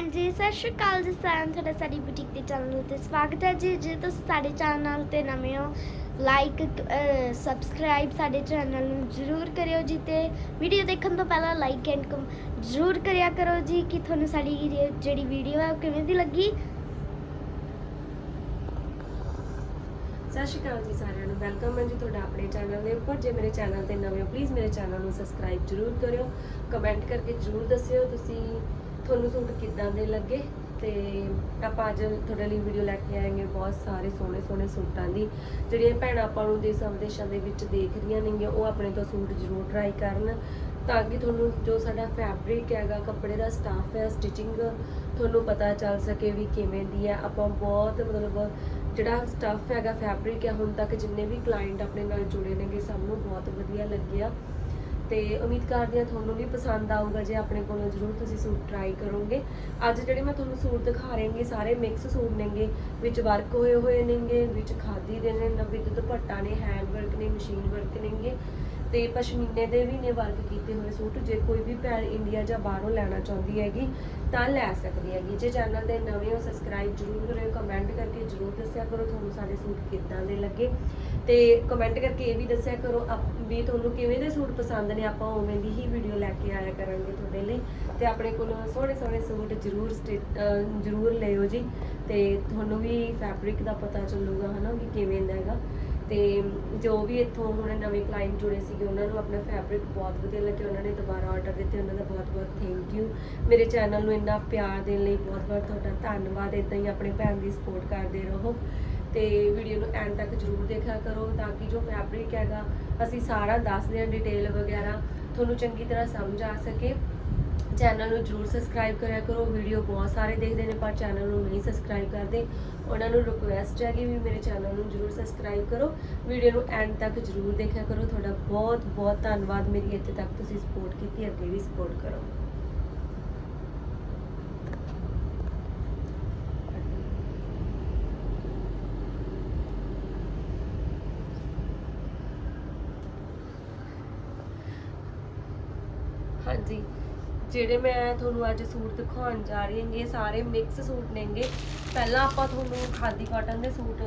ਹਾਂਜੀ, ਸਤਿ ਸ਼੍ਰੀ ਅਕਾਲ ਜੀ ਸਾਰਿਆਂ ਨੂੰ। ਤੁਹਾਡਾ ਸਾਡੀ ਬੁਟੀਕ ਦੇ ਚੈਨਲ ਤੇ ਸਵਾਗਤ ਹੈ ਜੀ। ਜੇ ਤੁਸੀਂ ਸਾਡੇ ਚੈਨਲ ਤੇ ਨਵੇਂ ਹੋ ਲਾਈਕ ਸਬਸਕ੍ਰਾਈਬ ਸਾਡੇ ਚੈਨਲ ਨੂੰ ਜਰੂਰ ਕਰਿਓ ਜੀ ਤੇ ਵੀਡੀਓ ਦੇਖਣ ਤੋਂ ਪਹਿਲਾਂ ਲਾਈਕ ਐਂਡ ਕਮ ਜਰੂਰ ਕਰਿਆ ਕਰੋ ਜੀ ਕਿ ਤੁਹਾਨੂੰ ਸਾਡੀ ਇਹ ਜਿਹੜੀ ਵੀਡੀਓ ਹੈ ਉਹ ਕਿਵੇਂ ਦੀ ਲੱਗੀ। ਸਤਿ ਸ਼੍ਰੀ ਅਕਾਲ ਜੀ ਸਾਰਿਆਂ ਨੂੰ। ਵੈਲਕਮ ਹੈ ਜੀ ਤੁਹਾਡਾ ਆਪਣੇ ਚੈਨਲ ਦੇ ਉੱਪਰ। ਜੇ ਮੇਰੇ ਚੈਨਲ ਤੇ ਨਵੇਂ ਹੋ ਪਲੀਜ਼ ਮੇਰੇ ਚੈਨਲ ਨੂੰ ਸਬਸਕ੍ਰਾਈਬ ਜਰੂਰ ਕਰਿਓ। ਕਮੈਂਟ ਕਰਕੇ ਜਰੂਰ ਦੱਸਿਓ ਤੁਸੀਂ ਤੁਹਾਨੂੰ ਸੂਟ ਕਿੱਦਾਂ ਦੇ ਲੱਗੇ? ਤੇ ਆਪਾਂ ਅੱਜ ਤੁਹਾਡੇ ਲਈ ਵੀਡੀਓ ਲੈ ਕੇ ਆਏਗੇ ਬਹੁਤ ਸਾਰੇ ਸੋਹਣੇ ਸੋਹਣੇ ਸੂਟਾਂ ਦੀ। ਜਿਹੜੀਆਂ ਭੈਣਾਂ ਆਪਾਂ ਨੂੰ ਦੇਸਾਂ ਵਿਦੇਸ਼ਾਂ ਦੇ ਵਿੱਚ ਦੇਖ ਰਹੀਆਂ ਨੇਗੀਆਂ, ਉਹ ਆਪਣੇ ਤੋਂ ਸੂਟ ਜਰੂਰ ਟਰਾਈ ਕਰਨ। ਤਾਂ ਕਿ ਤੁਹਾਨੂੰ ਜੋ ਸਾਡਾ ਫੈਬਰਿਕ ਹੈਗਾ, ਕੱਪੜੇ ਦਾ ਸਟਾਫ ਹੈ ਸਟਿਚਿੰਗ ਤੁਹਾਨੂੰ ਪਤਾ ਚੱਲ ਸਕੇ ਵੀ ਕਿਵੇਂ ਦੀ ਹੈ। ਆਪਾਂ ਬਹੁਤ ਮਤਲਬ ਜਿਹੜਾ ਸਟੱਫ ਹੈਗਾ ਫੈਬਰਿਕ ਹੈ, ਹੁਣ ਤੱਕ ਜਿੰਨੇ ਵੀ ਕਲਾਇੰਟ ਆਪਣੇ ਨਾਲ ਜੁੜੇ ਨੇਗੇ, ਸਭ ਨੂੰ ਬਹੁਤ ਵਧੀਆ ਲੱਗਿਆ। ਤੇ ਉਮੀਦ ਕਰਦੀ ਹਾਂ ਤੁਹਾਨੂੰ ਵੀ ਪਸੰਦ ਆਊਗਾ ਜੇ ਆਪਣੇ ਕੋਲੋਂ ਜ਼ਰੂਰ ਤੁਸੀਂ ਸੂਟ ਟਰਾਈ ਕਰੋਗੇ। ਅੱਜ ਜਿਹੜੇ ਮੈਂ ਤੁਹਾਨੂੰ ਸੂਟ ਦਿਖਾ ਰਹੀ ਸਾਰੇ ਮਿਕਸ ਸੂਟ ਨੇਗੇ, ਵਿੱਚ ਵਰਕ ਹੋਏ ਹੋਏ ਨੇਗੇ, ਵਿੱਚ ਖਾਦੀ ਦੇ ਨੇ ਨਵਿਤ ਦੁਪੱਟਾ ਨੇ ਹੈਂਡ ਵਰਕ ਨੇ ਮਸ਼ੀਨ ਵਰਕ ਨੇਗੇ ਤੇ ਪਸ਼ਮੀਨੇ ਦੇ ਵੀ ਨੇ ਵਰਕ ਕੀਤੇ ਹੋਏ ਸੂਟ। ਜੇ ਕੋਈ ਵੀ ਭੈਣ ਇੰਡੀਆ ਜਾਂ ਬਾਹਰੋਂ ਲੈਣਾ ਚਾਹੁੰਦੀ ਹੈਗੀ, ਤਾਂ ਲੈ ਸਕਦੀ ਹੈਗੀ। ਜੇ ਚੈਨਲ ਦੇ ਨਵੇਂ ਹੋ ਸਬਸਕ੍ਰਾਈਬ ਜਰੂਰ ਕਰਿਓ ਕਮੈਂਟ ਕਰਕੇ ਜਰੂਰ ਦੱਸਿਆ ਕਰੋ, ਤੁਹਾਨੂੰ ਸਾਡੇ ਸੂਟ ਕਿੱਦਾਂ ਦੇ ਲੱਗੇ। ਤੇ ਕਮੈਂਟ ਕਰਕੇ ਇਹ ਵੀ ਦੱਸਿਆ ਕਰੋ, ਆਪ- ਵੀ ਤੁਹਾਨੂੰ ਕਿਵੇਂ ਦੇ ਸੂਟ ਪਸੰਦ ਨੇ, ਆਪਾਂ ਉਵੇਂ ਦੀ ਹੀ ਵੀਡੀਓ ਲੈ ਕੇ ਆਇਆ ਕਰਾਂਗੇ ਤੁਹਾਡੇ ਲਈ। ਤੇ ਆਪਣੇ ਕੋਲ ਸੋਹਣੇ ਸੋਹਣੇ ਸੂਟ ਜਰੂਰ ਸਟਿਚ ਜਰੂਰ ਲਿਓ ਜੀ। ਤੇ ਤੁਹਾਨੂੰ ਵੀ ਫੈਬਰਿਕ ਦਾ ਪਤਾ ਚੱਲੂਗਾ, ਹਨਾ, ਵੀ ਕਿਵੇਂ ਦਾ ਹੈਗਾ। ਤੇ ਜੋ ਵੀ ਇੱਥੋਂ ਹੁਣ ਨਵੇਂ ਕਲਾਇੰਟ ਜੁੜੇ ਸੀਗੇ, ਉਹਨਾਂ ਨੂੰ ਆਪਣਾ ਫੈਬਰਿਕ ਬਹੁਤ ਵਧੀਆ ਲੱਗਿਆ। ਉਹਨਾਂ ਨੇ ਦੁਬਾਰਾ ਆਰਡਰ ਦਿੱਤੇ, ਉਹਨਾਂ ਦਾ ਬਹੁਤ ਬਹੁਤ ਥੈਂਕ ਯੂ ਮੇਰੇ ਚੈਨਲ ਨੂੰ ਇੰਨਾ ਪਿਆਰ ਦੇਣ ਲਈ ਬਹੁਤ ਬਹੁਤ ਤੁਹਾਡਾ ਧੰਨਵਾਦ। ਇਦਾਂ ਹੀ ਆਪਣੇ ਭੈਣ ਦੀ ਸਪੋਰਟ ਕਰਦੇ ਰਹੋ। ਤੇ ਵੀਡੀਓ ਨੂੰ ਐਂਡ ਤੱਕ ਜਰੂਰ ਦੇਖਿਆ ਕਰੋ ਤਾਂ ਕਿ ਜੋ ਫੈਬਰਿਕ ਹੈਗਾ, ਅਸੀਂ ਸਾਰਾ ਦੱਸਦੇ ਹਾਂ ਡਿਟੇਲ ਵਗੈਰਾ, ਤੁਹਾਨੂੰ ਚੰਗੀ ਤਰ੍ਹਾਂ ਸਮਝ ਆ ਸਕੇ। ਚੈਨਲ ਨੂੰ ਜਰੂਰ ਸਬਸਕ੍ਰਾਈਬ ਕਰਿਆ ਕਰੋ ਵੀਡੀਓ ਬਹੁਤ ਸਾਰੇ ਦੇਖਦੇ ਨੇ ਪਰ ਚੈਨਲ ਨੂੰ ਨਹੀਂ ਸਬਸਕ੍ਰਾਈਬ ਕਰਦੇ। ਉਹਨਾਂ ਨੂੰ ਰਿਕੁਐਸਟ ਹੈ ਕਿ ਵੀ ਮੇਰੇ ਚੈਨਲ ਨੂੰ ਜਰੂਰ ਸਬਸਕ੍ਰਾਈਬ ਕਰੋ। ਵੀਡੀਓ ਨੂੰ ਐਂਡ ਤੱਕ ਜਰੂਰ ਦੇਖਿਆ ਕਰੋ। ਤੁਹਾਡਾ ਬਹੁਤ ਬਹੁਤ ਧੰਨਵਾਦ। ਮੇਰੀ ਇੱਥੇ ਤੱਕ ਤੁਸੀਂ ਸਪੋਰਟ ਕੀਤੀ, ਅੱਗੇ ਵੀ ਸਪੋਰਟ ਕਰੋ ਹਾਂਜੀ ਜਿਹੜੇ ਮੈਂ ਤੁਹਾਨੂੰ ਅੱਜ ਸੂਟ ਦਿਖਾਉਣ ਜਾ ਰਹੀ ਹਾਂ, ਇਹ ਸਾਰੇ ਮਿਕਸ ਸੂਟ ਨੇਗੇ। ਪਹਿਲਾਂ ਆਪਾਂ ਤੁਹਾਨੂੰ ਖਾਦੀ ਕਾਟਨ ਦੇ ਸੂਟ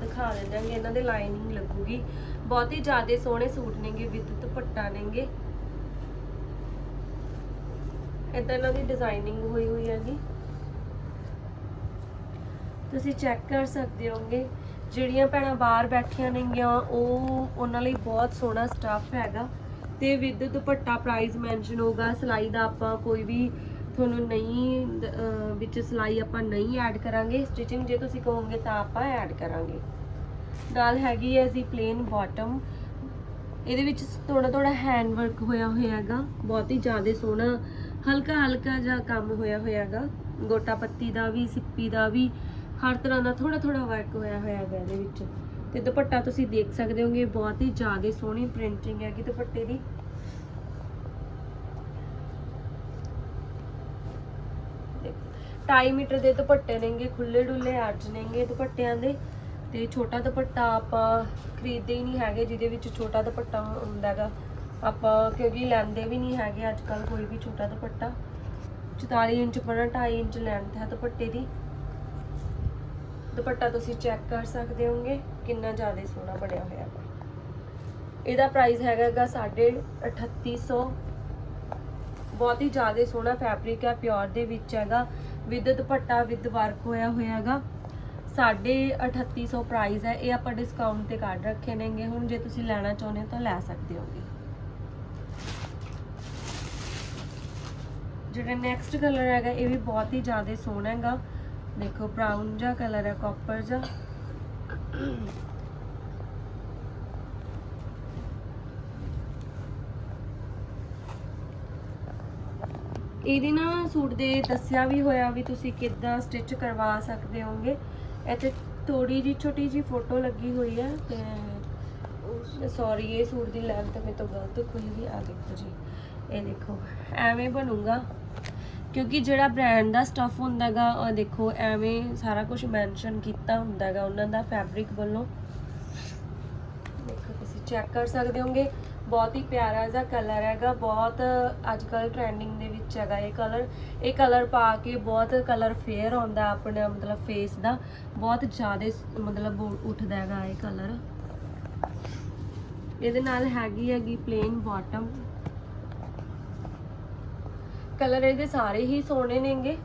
ਦਿਖਾ ਦਿੰਦੇ ਹਾਂ ਇਹਨਾਂ ਦੇ ਲਾਈਨਿੰਗ ਲੱਗੂਗੀ। ਬਹੁਤ ਹੀ ਜ਼ਿਆਦਾ ਸੋਹਣੇ ਸੂਟ ਨੇਗੇ, ਵਿਦ ਦੁਪੱਟਾ ਨੇਗੇ। ਇਦਾਂ ਇਹਨਾਂ ਦੀ ਡਿਜ਼ਾਈਨਿੰਗ ਹੋਈ ਹੋਈ ਹੈਗੀ। ਤੁਸੀਂ ਚੈੱਕ ਕਰ ਸਕਦੇ ਹੋਗੇ ਜਿਹੜੀਆਂ ਭੈਣਾਂ ਬਾਹਰ ਬੈਠੀਆਂ ਨੇਗੀਆਂ, ਉਹ ਉਹਨਾਂ ਲਈ ਬਹੁਤ ਸੋਹਣਾ ਸਟਾਫ ਹੈਗਾ। ਤੇ ਵਿਦ ਦੁਪੱਟਾ ਪ੍ਰਾਈਸ ਮੈਂਸ਼ਨ ਹੋਗਾ ਸਿਲਾਈ ਦਾ ਆਪਾਂ ਕੋਈ ਵੀ ਤੁਹਾਨੂੰ ਨਹੀਂ ਵਿੱਚ ਸਿਲਾਈ ਆਪਾਂ ਨਹੀਂ ਐਡ ਕਰਾਂਗੇ। ਸਟਿਚਿੰਗ ਜੇ ਤੁਸੀਂ ਕਹੋਗੇ ਤਾਂ ਆਪਾਂ ਐਡ ਕਰਾਂਗੇ। ਨਾਲ ਹੈਗੀ ਹੈ ਜੀ ਪਲੇਨ ਬਾਟਮ ਇਹਦੇ ਵਿੱਚ ਥੋੜਾ ਥੋੜਾ ਹੈਂਡ ਵਰਕ ਹੋਇਆ ਹੋਇਆ ਹੈਗਾ ਬਹੁਤ ਹੀ ਜ਼ਿਆਦਾ ਸੋਹਣਾ ਹਲਕਾ ਹਲਕਾ ਜਿਹਾ ਕੰਮ ਹੋਇਆ ਹੋਇਆ ਹੈਗਾ ਗੋਟਾ ਪੱਤੀ ਦਾ ਵੀ, ਸਿੱਪੀ ਦਾ ਵੀ, ਹਰ ਤਰ੍ਹਾਂ ਦਾ ਥੋੜਾ ਥੋੜਾ ਵਰਕ ਹੋਇਆ ਹੋਇਆ ਹੈਗਾ ਇਹਦੇ ਵਿੱਚ। ਤੇ ਦੁਪੱਟਾ ਤੁਸੀਂ ਦੇਖ ਸਕਦੇ ਹੋਗੇ ਬਹੁਤ ਹੀ ਜ਼ਿਆਦਾ ਸੋਹਣੀ ਪ੍ਰਿੰਟਿੰਗ ਹੈਗੀ ਦੁਪੱਟੇ ਦੀ। ਢਾਈ ਮੀਟਰ ਦੇ ਦੁਪੱਟੇ ਨੇਗੇ ਖੁੱਲੇ ਡੁੱਲੇ ਅਰਜ ਨੇਗੇ ਦੁਪੱਟਿਆਂ ਦੇ। ਤੇ ਛੋਟਾ ਦੁਪੱਟਾ ਆਪਾਂ ਖਰੀਦਦੇ ਹੀ ਨਹੀਂ ਹੈਗੇ, ਜਿਹਦੇ ਵਿੱਚ ਛੋਟਾ ਦੁਪੱਟਾ ਹੁੰਦਾ ਹੈਗਾ। ਆਪਾਂ ਕਿਉਂਕਿ ਲੈਂਦੇ ਵੀ ਨਹੀਂ ਹੈਗੇ ਅੱਜ ਕੱਲ ਕੋਈ ਵੀ ਛੋਟਾ ਦੁਪੱਟਾ। 44 ਇੰਚ ਪਰ 2.5 ਇੰਚ ਲੈਂਥ ਹੈ ਦੁਪੱਟੇ ਦੀ। ਦੁਪੱਟਾ ਤੁਸੀਂ ਚੈੱਕ ਕਰ ਸਕਦੇ ਹੋਗੇ ਕਿੰਨਾ ਜ਼ਿਆਦਾ ਸੋਹਣਾ ਬਣਿਆ ਹੋਇਆ ਹੈ ਇਹਦਾ ਪ੍ਰਾਈਸ ਹੈਗਾਗਾ 3850 ਬਹੁਤ ਹੀ ਜ਼ਿਆਦਾ ਸੋਹਣਾ ਫੈਬਰਿਕ ਹੈ ਪਿਓਰ ਦੇ ਵਿੱਚ ਹੈਗਾ। ਵਿਦ ਦੁਪੱਟਾ ਵਿਦ ਵਰਕ ਹੋਇਆ ਹੋਇਆ ਹੈਗਾ 3850 ਪ੍ਰਾਈਸ ਹੈ ਇਹ ਆਪਾਂ ਡਿਸਕਾਊਂਟ ਤੇ ਕੱਢ ਰੱਖੇ ਨੇਗੇ। ਹੁਣ ਜੇ ਤੁਸੀਂ ਲੈਣਾ ਚਾਹੁੰਦੇ ਹੋ ਤਾਂ ਲੈ ਸਕਦੇ ਹੋਗੇ ਜਿਹੜਾ ਨੈਕਸਟ ਕਲਰ ਹੈਗਾ, ਇਹ ਵੀ ਬਹੁਤ ਹੀ ਜ਼ਿਆਦਾ ਸੋਹਣਾ ਹੈਗਾ। ਦੇਖੋ ਬ੍ਰਾਊਨ ਜਿਹਾ ਕਲਰ ਹੈ ਕਾਪਰ ਜਿਹਾ। ਇਹਦੇ ਨਾ ਸੂਟ ਦੇ ਦੱਸਿਆ ਵੀ ਹੋਇਆ ਵੀ ਤੁਸੀਂ ਕਿੱਦਾਂ ਸਟਿਚ ਕਰਵਾ ਸਕਦੇ ਹੋਗੇ ਇੱਥੇ ਥੋੜੀ ਜੀ ਛੋਟੀ ਜੀ ਫੋਟੋ ਲੱਗੀ ਹੋਈ ਹੈ ਤੇ ਸੌਰੀ ਇਹ ਸੂਟ ਦੀ ਲੈਂਥ ਮੇਰੇ ਤੋਂ ਗਲਤ ਕੋਈ ਵੀ ਆ ਦੇਖੋ ਜੀ, ਇਹ ਦੇਖੋ, ਐਵੇਂ ਬਣੂਗਾ। ਕਿਉਂਕਿ ਜਿਹੜਾ ਬ੍ਰਾਂਡ ਦਾ ਸਟੱਫ ਹੁੰਦਾਗਾ ਉਹ ਦੇਖੋ ਐਵੇਂ ਸਾਰਾ ਕੁਝ ਮੈਂਸ਼ਨ ਕੀਤਾ ਹੁੰਦਾਗਾ ਉਹਨਾਂ ਦਾ ਫੈਬਰਿਕ ਵੱਲੋਂ। ਦੇਖੋ ਤੁਸੀਂ ਚੈੱਕ ਕਰ ਸਕਦੇ ਹੋਗੇ ਬਹੁਤ ਹੀ ਪਿਆਰਾ ਜਿਹਾ ਕਲਰ ਹੈਗਾ, ਬਹੁਤ ਅੱਜ ਕੱਲ ਟ੍ਰੈਂਡਿੰਗ ਦੇ ਵਿੱਚ ਹੈਗਾ ਇਹ ਕਲਰ ਇਹ ਕਲਰ ਪਾ ਕੇ ਬਹੁਤ ਕਲਰ ਫੇਅਰ ਆਉਂਦਾ ਆਪਣਾ, ਮਤਲਬ ਫੇਸ ਦਾ। ਬਹੁਤ ਜ਼ਿਆਦਾ ਮਤਲਬ ਉੱਠਦਾ ਹੈਗਾ ਇਹ ਕਲਰ ਇਹਦੇ ਨਾਲ ਹੈਗੀ ਹੈਗੀ ਪਲੇਨ ਬਾਟਮ ਕਲਰ ਇਹਦੇ ਸਾਰੇ ਹੀ ਸੋਹਣੇ ਨੇਗੇ।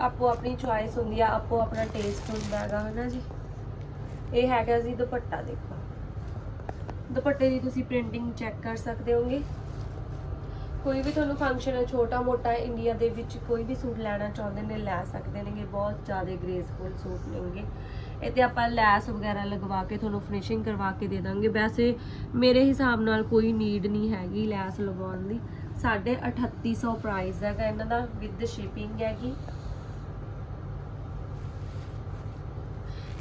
ਆਪੋ ਆਪਣੀ ਚੁਆਇਸ ਹੁੰਦੀ ਆ, ਆਪੋ ਆਪਣਾ ਟੇਸਟ ਹੁੰਦਾ ਹੈਗਾ, ਹਨਾ ਜੀ। ਇਹ ਹੈਗਾ ਜੀ ਦੁਪੱਟਾ ਦੇਖੋ। ਦੁਪੱਟੇ ਦੀ ਤੁਸੀਂ ਪ੍ਰਿੰਟਿੰਗ ਚੈੱਕ ਕਰ ਸਕਦੇ ਹੋਗੇ। ਕੋਈ ਵੀ ਤੁਹਾਨੂੰ ਫੰਕਸ਼ਨ ਹੈ ਛੋਟਾ ਮੋਟਾ ਇੰਡੀਆ ਦੇ ਵਿੱਚ ਕੋਈ ਵੀ ਸੂਟ ਲੈਣਾ ਚਾਹੁੰਦੇ ਨੇ, ਲੈ ਸਕਦੇ ਨੇਗੇ। ਬਹੁਤ ਜ਼ਿਆਦਾ ਗ੍ਰੇਸਫੁਲ ਸੂਟ ਨੇਗੇ। ਇਹ ਤੇ ਆਪਾਂ ਲੈਸ ਵਗੈਰਾ ਲਗਵਾ ਕੇ ਤੁਹਾਨੂੰ ਫਿਨਿਸ਼ਿੰਗ ਕਰਵਾ ਕੇ ਦੇ ਦਾਂਗੇ। ਵੈਸੇ ਮੇਰੇ ਹਿਸਾਬ ਨਾਲ ਕੋਈ ਨੀਡ ਨਹੀਂ ਹੈਗੀ ਲੈਸ ਲਗਵਾਉਣ ਦੀ। ਸਾਢੇ 3800 ਪ੍ਰਾਈਸ ਹੈਗਾ ਇਹਨਾਂ ਦਾ ਵਿਦ ਸ਼ਿਪਿੰਗ ਹੈਗੀ।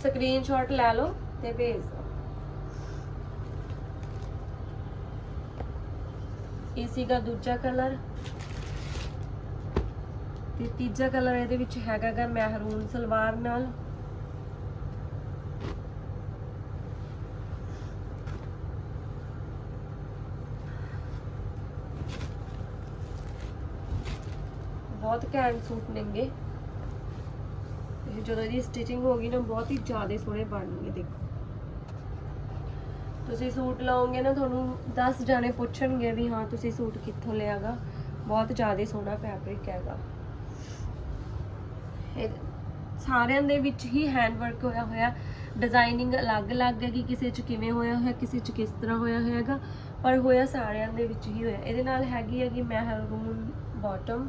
ਸਕਰੀਨਸ਼ਾਟ ਲੈ ਲਓ ਤੇ ਭੇਜ ਦਿਓ। ਇਹ ਸੀਗਾ ਦੂਜਾ ਕਲਰ ਤੇ ਤੀਜਾ ਕਲਰ ਇਹਦੇ ਵਿੱਚ ਹੈਗਾ ਗਾ ਮਹਿਰੂਨ ਸਲਵਾਰ ਨਾਲ ਬਹੁਤ ਘੈਂਟ ਸੂਟ ਨੇਗੇ ਇਹ ਜਦੋਂ ਇਹਦੀ ਸਟਿਚਿੰਗ ਹੋ ਗਈ ਨਾ, ਬਹੁਤ ਹੀ ਜ਼ਿਆਦਾ ਸੋਹਣੇ ਬਣਨਗੇ ਦੇਖੋ। ਤੁਸੀਂ ਸੂਟ ਲਾਓਗੇ ਨਾ, ਤੁਹਾਨੂੰ 10 ਜਾਣੇ ਪੁੱਛਣਗੇ ਵੀ ਹਾਂ, ਤੁਸੀਂ ਸੂਟ ਕਿੱਥੋਂ ਲਿਆਗਾ? ਬਹੁਤ ਜ਼ਿਆਦਾ ਸੋਹਣਾ ਫੈਬਰਿਕ ਹੈਗਾ। ਇਹ ਸਾਰਿਆਂ ਦੇ ਵਿੱਚ ਹੀ ਹੈਂਡ ਵਰਕ ਹੋਇਆ ਹੋਇਆ। ਡਿਜ਼ਾਈਨਿੰਗ ਅਲੱਗ-ਅਲੱਗ ਹੈ ਕਿ ਕਿਸੇ 'ਚ ਕਿਵੇਂ ਹੋਇਆ ਹੋਇਆ, ਕਿਸੇ 'ਚ ਕਿਸ ਤਰ੍ਹਾਂ ਹੋਇਆ ਹੋਇਆਗਾ ਪਰ ਹੋਇਆ ਸਾਰਿਆਂ ਦੇ ਵਿੱਚ ਹੀ ਹੋਇਆ। ਇਹਦੇ ਨਾਲ ਹੈਗੀ ਹੈਗੀ ਮਹਿਰੂਨ ਬਾਟਮ